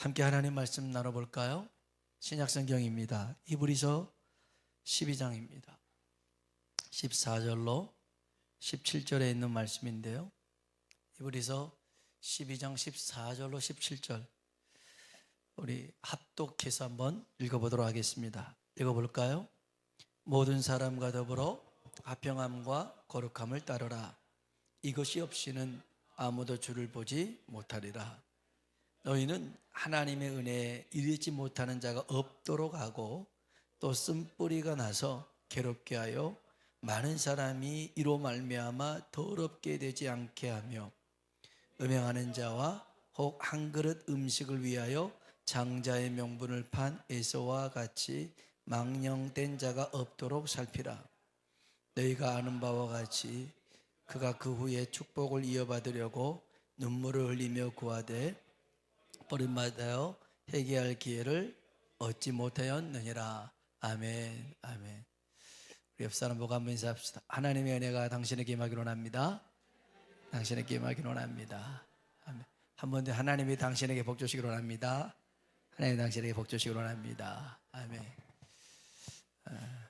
함께 하나님 말씀 나눠볼까요? 신약성경입니다. 이브리서 12장입니다. 14절로 17절에 있는 말씀인데요. 이브리서 12장 14절로 17절 우리 합독해서 한번 읽어보도록 하겠습니다. 읽어볼까요? 모든 사람과 더불어 화평함과 거룩함을 따르라. 이것이 없이는 아무도 주를 보지 못하리라. 너희는 하나님의 은혜에 이르지 못하는 자가 없도록 하고 또 쓴뿌리가 나서 괴롭게 하여 많은 사람이 이로 말미암아 더럽게 되지 않게 하며 음행하는 자와 혹 한 그릇 음식을 위하여 장자의 명분을 판 에서와 같이 망령된 자가 없도록 살피라. 너희가 아는 바와 같이 그가 그 후에 축복을 이어받으려고 눈물을 흘리며 구하되 버림받아요 회개할 기회를 얻지 못하였느니라. 아멘, 아멘. 우리 옆 사람 보고 한번 인사합시다. 하나님의 은혜가 당신에게 임하기로 합니다. 당신에게 임하기로 합니다. 아멘. 한번 더 하나님이 당신에게 복 주시기로 합니다. 하나님 당신에게 복 주시기로 합니다. 아멘. 아,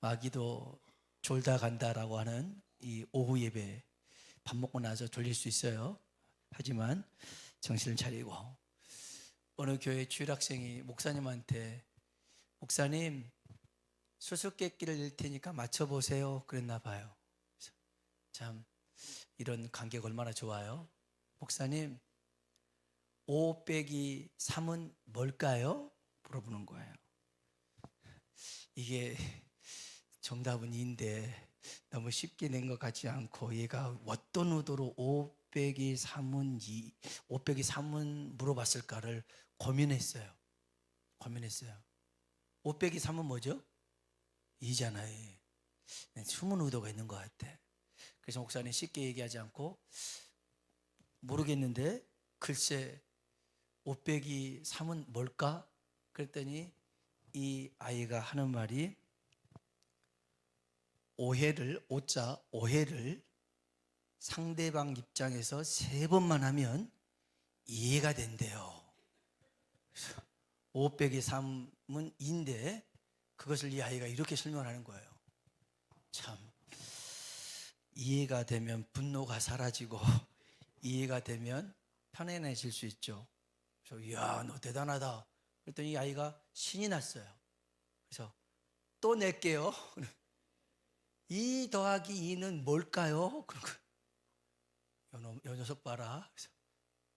마귀도 졸다 간다라고 하는 이 오후 예배 밥 먹고 나서 졸릴 수 있어요. 하지만 정신을 차리고 어느 교회 주일 학생이 목사님한테 목사님 수수께끼를 낼 테니까 맞춰보세요 그랬나 봐요. 참 이런 관계가 얼마나 좋아요. 목사님 5 빼기 3은 뭘까요? 물어보는 거예요. 이게 정답은 2인데 너무 쉽게 낸 것 같지 않고 얘가 어떤 의도로 5 빼기 3은 2, 5 빼기 3은 물어봤을까를 고민했어요. 고민했어요. 5 빼기 3은 뭐죠? 2잖아요. 숨은 의도가 있는 것 같아. 그래서 목사님 쉽게 얘기하지 않고 모르겠는데 글쎄 5 빼기 3은 뭘까? 그랬더니 이 아이가 하는 말이 오해를 오자 오해를 상대방 입장에서 세 번만 하면 이해가 된대요. 5 빼기 3은 2인데 그것을 이 아이가 이렇게 설명하는 거예요. 참 이해가 되면 분노가 사라지고 이해가 되면 편안해질 수 있죠. 그래서 이야 너 대단하다. 그랬더니 이 아이가 신이 났어요. 그래서 또 낼게요. 2 더하기 2는 뭘까요? 거. 요, 요 녀석 봐라.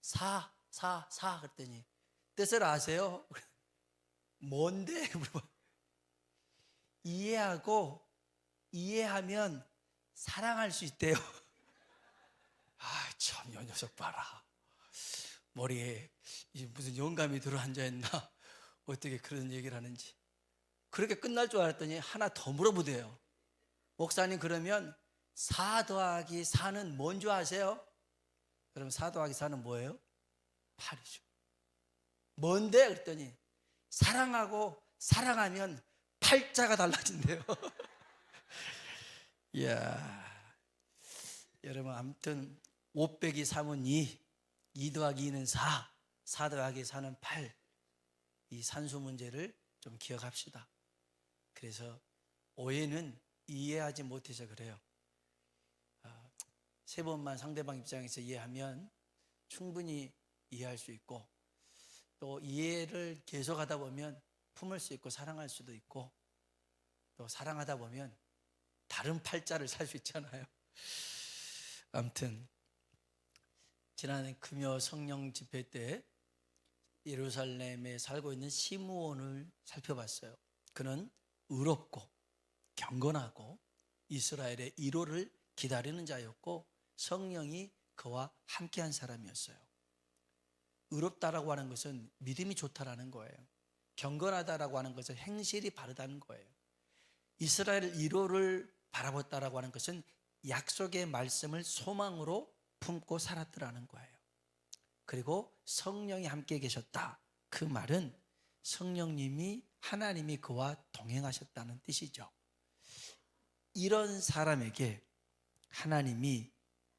4, 4, 4 그랬더니 뜻을 아세요? 뭔데? 이해하고 이해하면 사랑할 수 있대요. 아, 참, 요 녀석 봐라. 머리에 이 무슨 영감이 들어 앉아 있나? 어떻게 그런 얘기를 하는지. 그렇게 끝날 줄 알았더니 하나 더 물어보대요. 목사님 그러면 4 더하기 4는 뭔지 아세요? 그럼 4 더하기 4는 뭐예요? 8이죠. 뭔데? 그랬더니 사랑하고 사랑하면 팔자가 달라진대요. 이야. 여러분 아무튼 5 빼기 3은 2, 2 더하기 2는 4, 4 더하기 4는 8. 이 산수 문제를 좀 기억합시다. 그래서 오해는 이해하지 못해서 그래요. 아, 세 번만 상대방 입장에서 이해하면 충분히 이해할 수 있고 또 이해를 계속하다 보면 품을 수 있고 사랑할 수도 있고 또 사랑하다 보면 다른 팔자를 살 수 있잖아요. 아무튼 지난해 금요 성령 집회 때 예루살렘에 살고 있는 시므온을 살펴봤어요. 그는 의롭고 경건하고 이스라엘의 1호를 기다리는 자였고 성령이 그와 함께한 사람이었어요. 의롭다라고 하는 것은 믿음이 좋다라는 거예요. 경건하다라고 하는 것은 행실이 바르다는 거예요. 이스라엘 1호를 바라봤다라고 하는 것은 약속의 말씀을 소망으로 품고 살았더라는 거예요. 그리고 성령이 함께 계셨다. 그 말은 성령님이 하나님이 그와 동행하셨다는 뜻이죠. 이런 사람에게 하나님이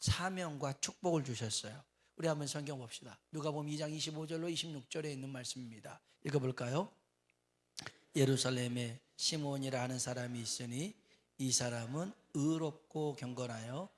사명과 축복을 주셨어요. 우리 한번 성경 봅시다. 누가 보면 2장 25절로 26절에 있는 말씀입니다. 읽어 볼까요? 예루살렘에 시몬이라 하는 사람이 있으니 이 사람은 의롭고 경건하여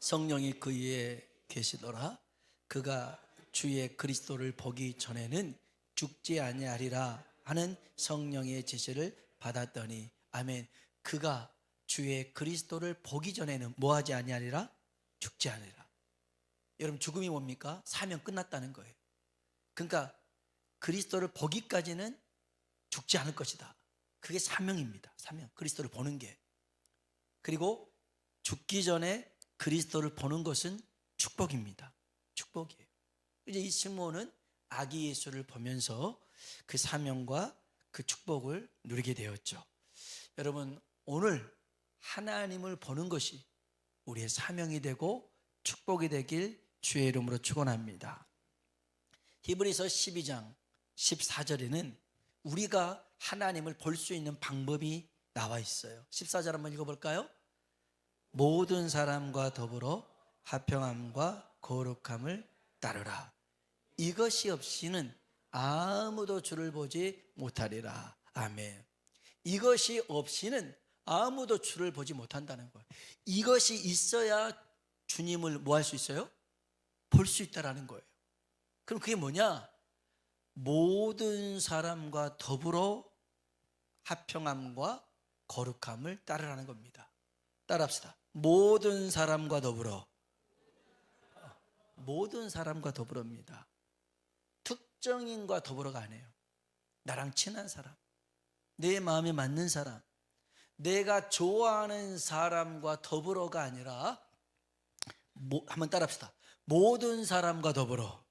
성령이 그 위에 계시더라. 그가 주의 그리스도를 보기 전에는 죽지 아니하리라 하는 성령의 지시를 받았더니 아멘. 그가 주의 그리스도를 보기 전에는 뭐하지 아니하리라 죽지 않으리라. 여러분 죽음이 뭡니까? 사명 끝났다는 거예요. 그러니까 그리스도를 보기까지는 죽지 않을 것이다. 그게 사명입니다. 사명. 그리스도를 보는 게. 그리고 죽기 전에 그리스도를 보는 것은 축복입니다. 축복이에요. 이제 이 시몬은 아기 예수를 보면서 그 사명과 그 축복을 누리게 되었죠. 여러분, 오늘 하나님을 보는 것이 우리의 사명이 되고 축복이 되길 주의 이름으로 축원합니다. 히브리서 12장 14절에는 우리가 하나님을 볼 수 있는 방법이 나와 있어요. 14절 한번 읽어 볼까요? 모든 사람과 더불어 화평함과 거룩함을 따르라. 이것이 없이는 아무도 주를 보지 못하리라. 아멘. 이것이 없이는 아무도 주를 보지 못한다는 거예요. 이것이 있어야 주님을 뭐 할 수 있어요? 볼 수 있다라는 거예요. 그럼 그게 뭐냐? 모든 사람과 더불어 화평함과 거룩함을 따르라는 겁니다. 따라합시다. 모든 사람과 더불어 모든 사람과 더불어입니다. 특정인과 더불어가 아니에요. 나랑 친한 사람, 내 마음에 맞는 사람, 내가 좋아하는 사람과 더불어가 아니라 모, 한번 따라합시다. 모든 사람과 더불어.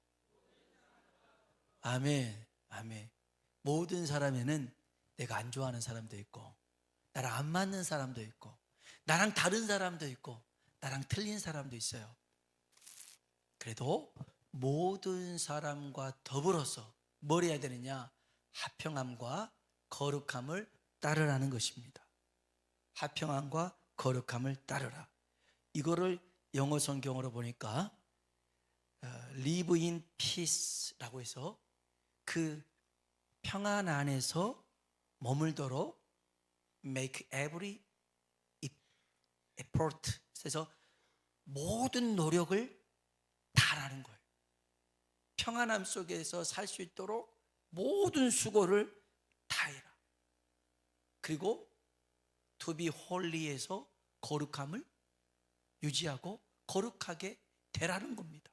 아멘, 아멘. 모든 사람에는 내가 안 좋아하는 사람도 있고, 나랑 안 맞는 사람도 있고, 나랑 다른 사람도 있고, 나랑 틀린 사람도 있어요. 그래도 모든 사람과 더불어서 뭘 해야 되느냐? 화평함과 거룩함을 따르라는 것입니다. 화평함과 거룩함을 따르라. 이거를 영어 성경으로 보니까 어, live in peace라고 해서 그 평안 안에서 머물도록 make every effort 그래서 모든 노력을 다라는 거예요. 평안함 속에서 살 수 있도록 모든 수고를 다해라. 그리고 to be holy에서 거룩함을 유지하고 거룩하게 되라는 겁니다.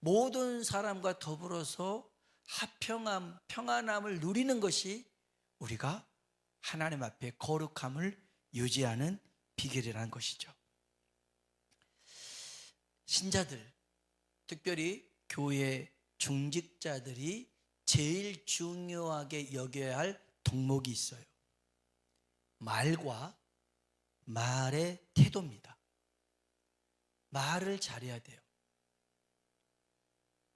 모든 사람과 더불어서 화평함, 평안함을 누리는 것이 우리가 하나님 앞에 거룩함을 유지하는 비결이라는 것이죠. 신자들, 특별히 교회 중직자들이 제일 중요하게 여겨야 할 덕목이 있어요. 말과 말의 태도입니다. 말을 잘해야 돼요.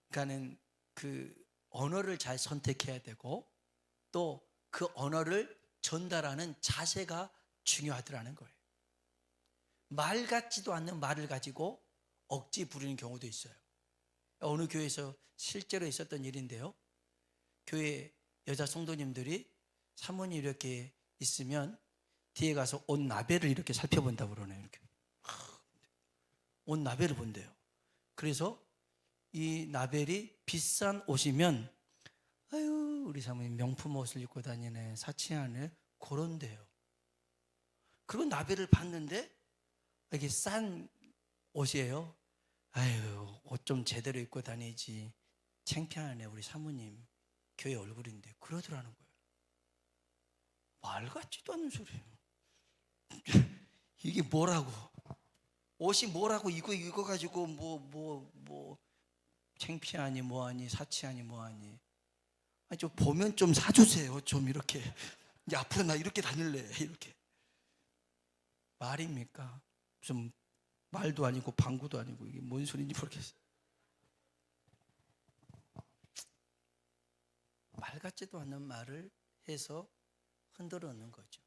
그러니까는 그 언어를 잘 선택해야 되고 또 그 언어를 전달하는 자세가 중요하더라는 거예요. 말 같지도 않는 말을 가지고 억지 부리는 경우도 있어요. 어느 교회에서 실제로 있었던 일인데요. 교회 여자 성도님들이 사모님 이렇게 있으면 뒤에 가서 옷 나베를 이렇게 살펴본다고 그러네요. 이렇게. 옷 나베를 본대요. 그래서 이 나벨이 비싼 옷이면 아유 우리 사모님 명품 옷을 입고 다니네 사치하네 그런데요. 그리고 나벨을 봤는데 이게 싼 옷이에요. 아유 옷 좀 제대로 입고 다니지 창피하네 우리 사모님 교회 얼굴인데 그러더라는 거예요. 말 같지도 않는 소리예요. 이게 뭐라고? 옷이 뭐라고 이거 이거 가지고 뭐뭐 뭐 창피하니 뭐하니 사치하니 뭐하니. 아니 좀 보면 좀 사주세요. 좀 이렇게. 이제 앞으로 나 이렇게 다닐래. 이렇게. 말입니까? 좀 말도 아니고 방구도 아니고 이게 뭔 소리인지 모르겠어요 말 같지도 않는 말을 해서 흔들어 놓는 거죠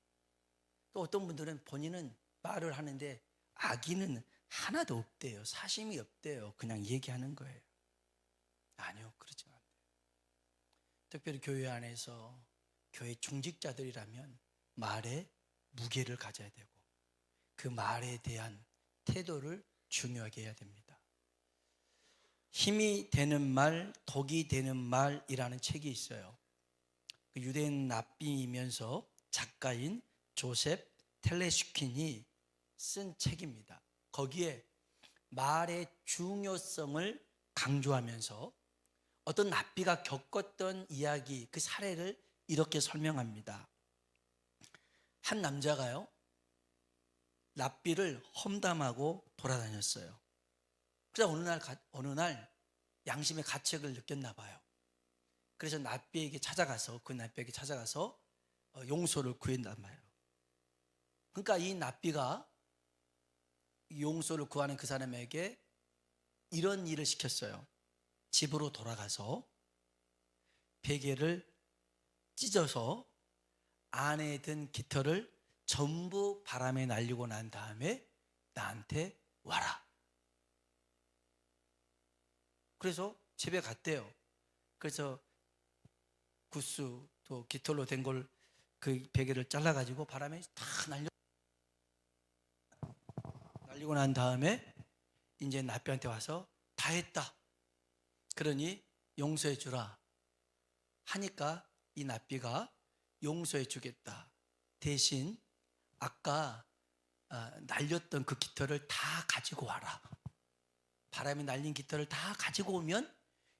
또 어떤 분들은 본인은 말을 하는데 악의는 하나도 없대요. 사심이 없대요. 그냥 얘기하는 거예요. 아니요, 그렇지 않아요. 특별히 교회 안에서 교회 중직자들이라면 말에 무게를 가져야 되고 그 말에 대한 태도를 중요하게 해야 됩니다. 힘이 되는 말, 독이 되는 말이라는 책이 있어요. 그 유대인 납비이면서 작가인 조셉 텔레슈킨이 쓴 책입니다. 거기에 말의 중요성을 강조하면서 어떤 납비가 겪었던 이야기, 그 사례를 이렇게 설명합니다. 한 남자가요, 납비를 험담하고 돌아다녔어요. 그래서 어느 날, 가- 어느 날 양심의 가책을 느꼈나 봐요. 그래서 납비에게 찾아가서, 그 납비에게 찾아가서 어, 용서를 구했단 말이에요. 그러니까 이 납비가 용서를 구하는 그 사람에게 이런 일을 시켰어요. 집으로 돌아가서 베개를 찢어서 안에 든 깃털을 전부 바람에 날리고 난 다음에 나한테 와라. 그래서 집에 갔대요. 그래서 구스 또 깃털로 된 걸 그 베개를 잘라가지고 바람에 다 날려 날리고 난 다음에 이제 나비한테 와서 다 했다. 그러니 용서해 주라. 하니까 이 나비가 용서해 주겠다. 대신 아까 아, 날렸던 그 깃털을 다 가지고 와라. 바람이 날린 깃털을 다 가지고 오면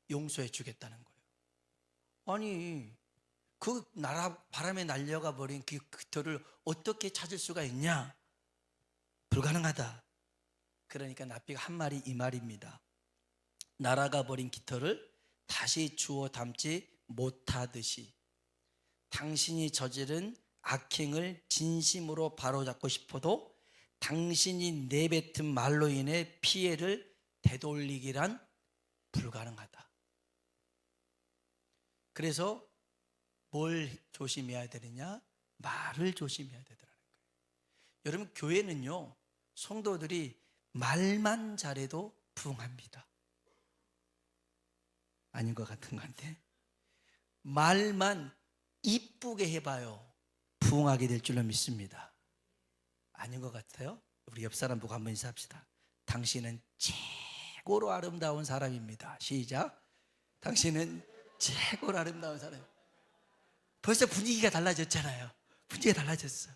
용서해 주겠다는 거예요. 아니 그 나라 바람에 날려가 버린 그 깃털을 어떻게 찾을 수가 있냐? 불가능하다. 그러니까 나비가 한 말이 이 말입니다. 날아가 버린 깃털을 다시 주워 담지 못하듯이 당신이 저지른 악행을 진심으로 바로잡고 싶어도 당신이 내뱉은 말로 인해 피해를 되돌리기란 불가능하다. 그래서 뭘 조심해야 되느냐? 말을 조심해야 되더라는 거예요. 여러분 교회는요. 성도들이 말만 잘해도 부흥합니다. 아닌 것 같은 건데 말만 이쁘게 해봐요. 부흥하게 될 줄로 믿습니다. 아닌 것 같아요? 우리 옆 사람 보고 한번 인사합시다. 당신은 최고로 아름다운 사람입니다. 시작. 당신은 최고로 아름다운 사람. 벌써 분위기가 달라졌잖아요. 분위기가 달라졌어.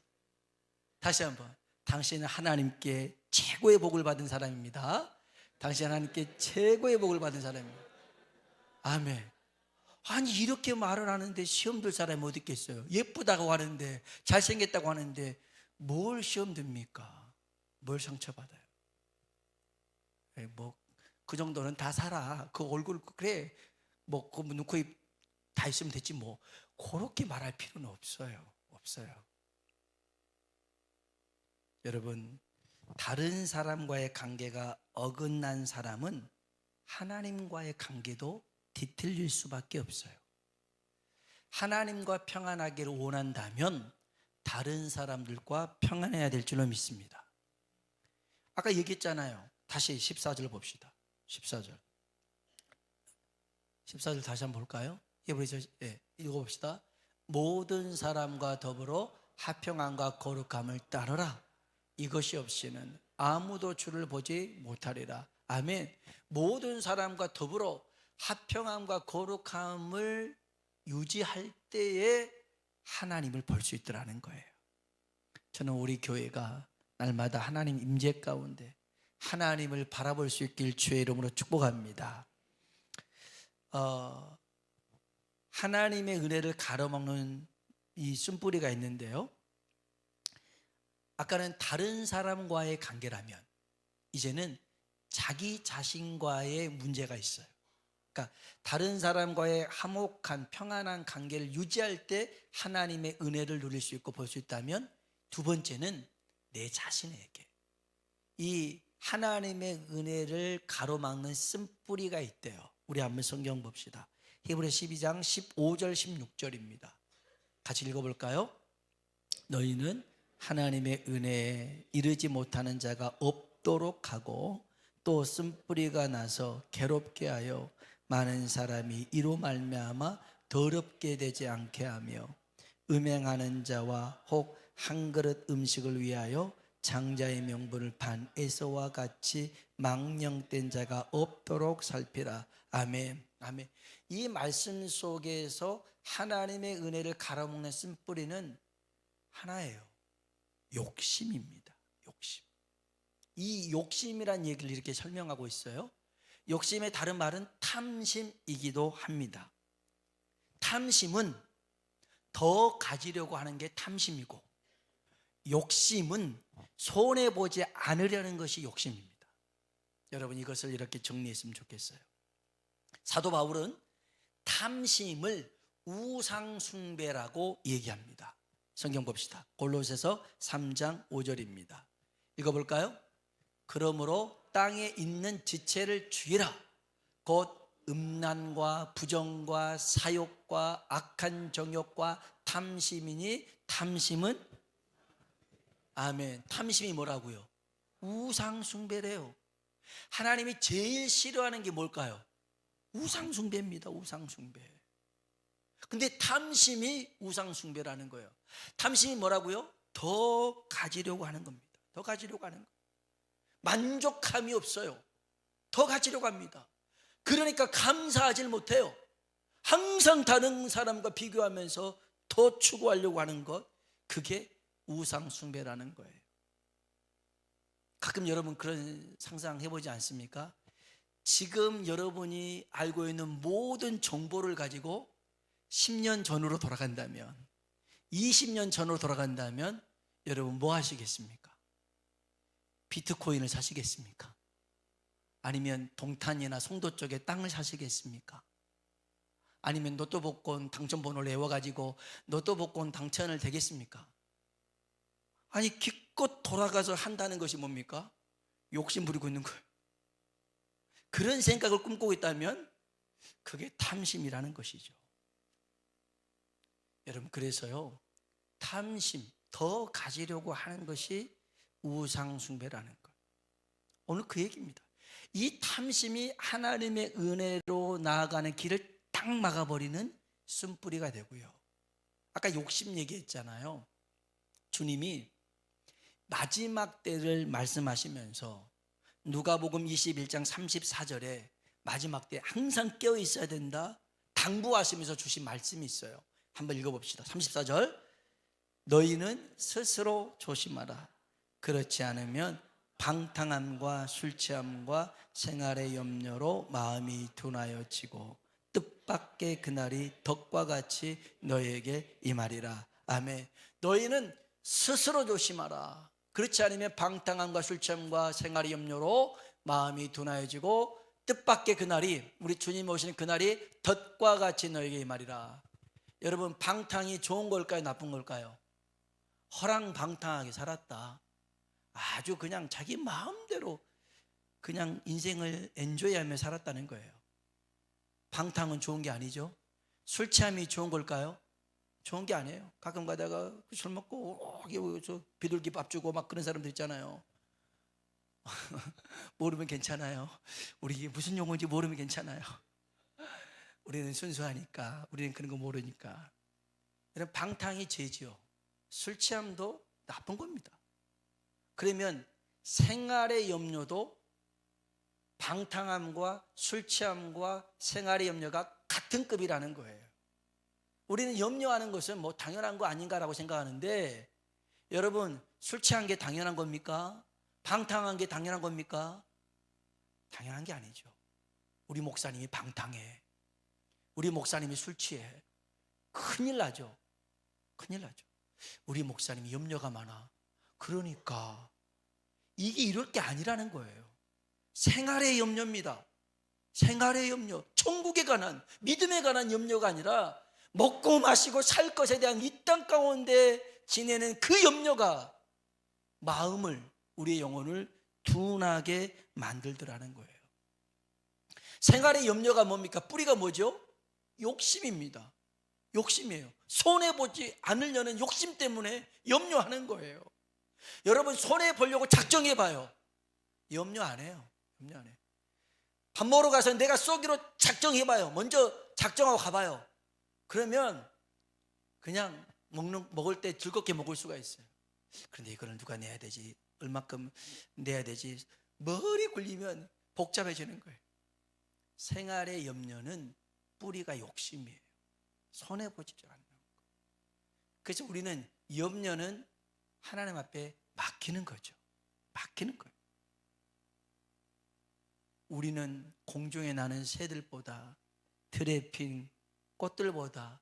다시 한번. 당신은 하나님께 최고의 복을 받은 사람입니다. 당신 하나님께 최고의 복을 받은 사람입니다. 아멘. 아니 이렇게 말을 하는데 시험 들 사람이 어디 있겠어요? 예쁘다고 하는데 잘생겼다고 하는데 뭘 시험 듭니까? 뭘 상처받아요? 뭐 그 정도는 다 살아. 그 얼굴 그래. 뭐그 눈코 입 다 있으면 됐지 뭐. 그렇게 말할 필요는 없어요. 없어요. 여러분 다른 사람과의 관계가 어긋난 사람은 하나님과의 관계도 뒤틀릴 수밖에 없어요. 하나님과 평안하기를 원한다면 다른 사람들과 평안해야 될 줄로 믿습니다. 아까 얘기했잖아요. 다시 14절 봅시다. 14절. 14절 다시 한번 볼까요? 예, 읽어봅시다. 모든 사람과 더불어 화평함과 거룩함을 따르라. 이것이 없이는 아무도 주를 보지 못하리라. 아멘. 모든 사람과 더불어 화평함과 거룩함을 유지할 때에 하나님을 볼 수 있더라는 거예요. 저는 우리 교회가 날마다 하나님 임재 가운데 하나님을 바라볼 수 있길 주의 이름으로 축복합니다. 어, 하나님의 은혜를 가로막는 이 쓴뿌리가 있는데요. 아까는 다른 사람과의 관계라면 이제는 자기 자신과의 문제가 있어요. 그러니까 다른 사람과의 화목한 평안한 관계를 유지할 때 하나님의 은혜를 누릴 수 있고 볼 수 있다면 두 번째는 내 자신에게 이 하나님의 은혜를 가로막는 쓴뿌리가 있대요. 우리 한번 성경 봅시다. 히브리 12장 15절 16절입니다. 같이 읽어볼까요? 너희는 하나님의 은혜에 이르지 못하는 자가 없도록 하고 또 쓴뿌리가 나서 괴롭게 하여 많은 사람이 이로 말미암아 더럽게 되지 않게 하며 음행하는 자와 혹 한 그릇 음식을 위하여 장자의 명분을 반 에서와 같이 망령된 자가 없도록 살피라. 아멘. 아멘. 이 말씀 속에서 하나님의 은혜를 갈아먹는 쓴뿌리는 하나예요. 욕심입니다. 욕심. 이 욕심이란 얘기를 이렇게 설명하고 있어요. 욕심의 다른 말은 탐심이기도 합니다. 탐심은 더 가지려고 하는 게 탐심이고 욕심은 손해 보지 않으려는 것이 욕심입니다. 여러분 이것을 이렇게 정리했으면 좋겠어요. 사도 바울은 탐심을 우상 숭배라고 얘기합니다. 성경 봅시다. 골로새서 3장 5절입니다. 읽어볼까요? 그러므로 땅에 있는 지체를 죽이라. 곧 음란과 부정과 사욕과 악한 정욕과 탐심이니 탐심은 아멘. 탐심이 뭐라고요? 우상 숭배래요. 하나님이 제일 싫어하는 게 뭘까요? 우상 숭배입니다. 우상 숭배. 근데 탐심이 우상 숭배라는 거예요. 탐심이 뭐라고요? 더 가지려고 하는 겁니다. 더 가지려고 하는 거. 만족함이 없어요. 더 가지려고 합니다. 그러니까 감사하지 못해요. 항상 다른 사람과 비교하면서 더 추구하려고 하는 것, 그게 우상숭배라는 거예요. 가끔 여러분 그런 상상 해보지 않습니까? 지금 여러분이 알고 있는 모든 정보를 가지고 10년 전으로 돌아간다면, 20년 전으로 돌아간다면, 여러분 뭐 하시겠습니까? 비트코인을 사시겠습니까? 아니면 동탄이나 송도 쪽에 땅을 사시겠습니까? 아니면 로또 복권 당첨번호를 외워가지고 로또 복권 당첨을 되겠습니까? 아니 기껏 돌아가서 한다는 것이 뭡니까? 욕심 부리고 있는 거예요. 그런 생각을 꿈꾸고 있다면 그게 탐심이라는 것이죠. 여러분 그래서요 탐심 더 가지려고 하는 것이 우상숭배라는 것. 오늘 그 얘기입니다. 이 탐심이 하나님의 은혜로 나아가는 길을 딱 막아버리는 쓴뿌리가 되고요. 아까 욕심 얘기했잖아요. 주님이 마지막 때를 말씀하시면서 누가복음 21장 34절에 마지막 때 항상 깨어 있어야 된다 당부하시면서 주신 말씀이 있어요. 한번 읽어 봅시다. 34절 너희는 스스로 조심하라. 그렇지 않으면 방탕함과 술 취함과 생활의 염려로 마음이 둔하여지고 뜻밖의 그날이 덕과 같이 너희에게 임하리라. 아멘. 너희는 스스로 조심하라. 그렇지 않으면 방탕함과 술 취함과 생활의 염려로 마음이 둔하여지고 뜻밖의 그날이 우리 주님 오시는 그날이 덕과 같이 너에게 임하리라. 여러분 방탕이 좋은 걸까요? 나쁜 걸까요? 허랑방탕하게 살았다. 아주 그냥 자기 마음대로 그냥 인생을 엔조이하며 살았다는 거예요. 방탕은 좋은 게 아니죠. 술 취함이 좋은 걸까요? 좋은 게 아니에요. 가끔 가다가 그술 먹고 어, 저 비둘기 밥 주고 막 그런 사람들 있잖아요. 모르면 괜찮아요. 우리 이게 무슨 용어인지 모르면 괜찮아요. 우리는 순수하니까, 우리는 그런 거 모르니까. 이런 방탕이 죄지요. 술 취함도 나쁜 겁니다. 그러면 생활의 염려도 방탕함과 술 취함과 생활의 염려가 같은 급이라는 거예요. 우리는 염려하는 것은 뭐 당연한 거 아닌가라고 생각하는데 여러분 술 취한 게 당연한 겁니까? 방탕한 게 당연한 겁니까? 당연한 게 아니죠. 우리 목사님이 방탕해. 우리 목사님이 술 취해. 큰일 나죠. 큰일 나죠. 우리 목사님이 염려가 많아. 그러니까 이게 이럴 게 아니라는 거예요. 생활의 염려입니다. 생활의 염려, 천국에 관한, 믿음에 관한 염려가 아니라 먹고 마시고 살 것에 대한 이 땅 가운데 지내는 그 염려가 마음을, 우리의 영혼을 둔하게 만들더라는 거예요. 생활의 염려가 뭡니까? 뿌리가 뭐죠? 욕심입니다. 욕심이에요. 손해 보지 않으려는 욕심 때문에 염려하는 거예요. 여러분 손해 보려고 작정해 봐요. 염려 안 해요. 염려 안 해요. 밥 먹으러 가서 내가 쏘기로 작정해 봐요. 먼저 작정하고 가봐요. 그러면 그냥 먹는 먹을 때 즐겁게 먹을 수가 있어요. 그런데 이거를 누가 내야 되지? 얼마큼 내야 되지? 머리 굴리면 복잡해지는 거예요. 생활의 염려는 뿌리가 욕심이에요. 손해 보지 않는 거. 그래서 우리는 염려는 하나님 앞에 맡기는 거죠. 맡기는 거예요. 우리는 공중에 나는 새들보다 들에 핀 꽃들보다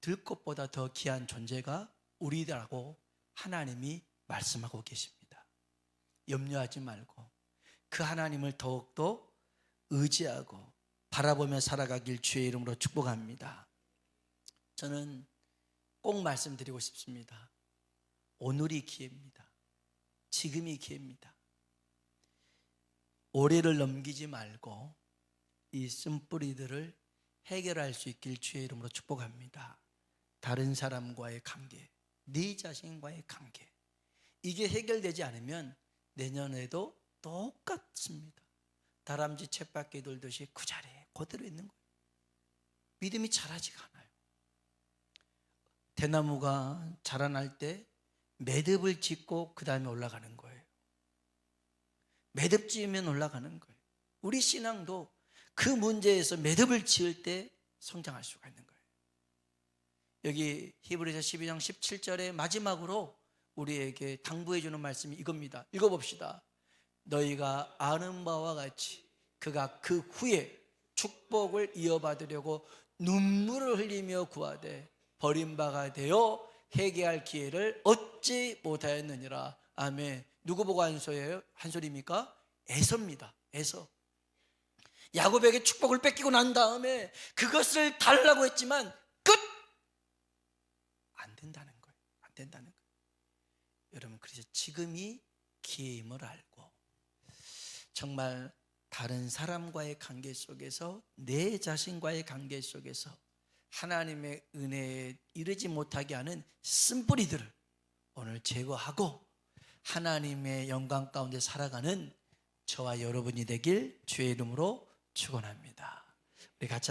들꽃보다 더 귀한 존재가 우리라고 하나님이 말씀하고 계십니다. 염려하지 말고 그 하나님을 더욱더 의지하고 바라보며 살아가길 주의 이름으로 축복합니다. 저는 꼭 말씀드리고 싶습니다. 오늘이 기회입니다. 지금이 기회입니다. 올해를 넘기지 말고 이 쓴뿌리들을 해결할 수 있길 주의 이름으로 축복합니다. 다른 사람과의 관계, 네 자신과의 관계. 이게 해결되지 않으면 내년에도 똑같습니다. 다람쥐 쳇바퀴 돌듯이 그 자리에 그대로 있는 거예요. 믿음이 자라지가 않아요. 대나무가 자라날 때 매듭을 짓고 그 다음에 올라가는 거예요. 매듭 지으면 올라가는 거예요. 우리 신앙도 그 문제에서 매듭을 지을 때 성장할 수가 있는 거예요. 여기 히브리서 12장 17절의 마지막으로 우리에게 당부해 주는 말씀이 이겁니다. 읽어 봅시다. 너희가 아는 바와 같이 그가 그 후에 축복을 이어받으려고 눈물을 흘리며 구하되 버린 바가 되어 회개할 기회를 얻지 못하였느니라. 아멘. 누구 보고 한 소리예요? 한 소리입니까? 에서입니다. 에서. 야곱에게 축복을 뺏기고 난 다음에 그것을 달라고 했지만 끝! 안 된다는 거예요. 안 된다는 거예요. 여러분, 그래서 지금이 기회임을 알고 정말 다른 사람과의 관계 속에서 내 자신과의 관계 속에서 하나님의 은혜에 이르지 못하게 하는 쓴뿌리들을 오늘 제거하고 하나님의 영광 가운데 살아가는 저와 여러분이 되길 주의 이름으로 축원합니다. 우리 같이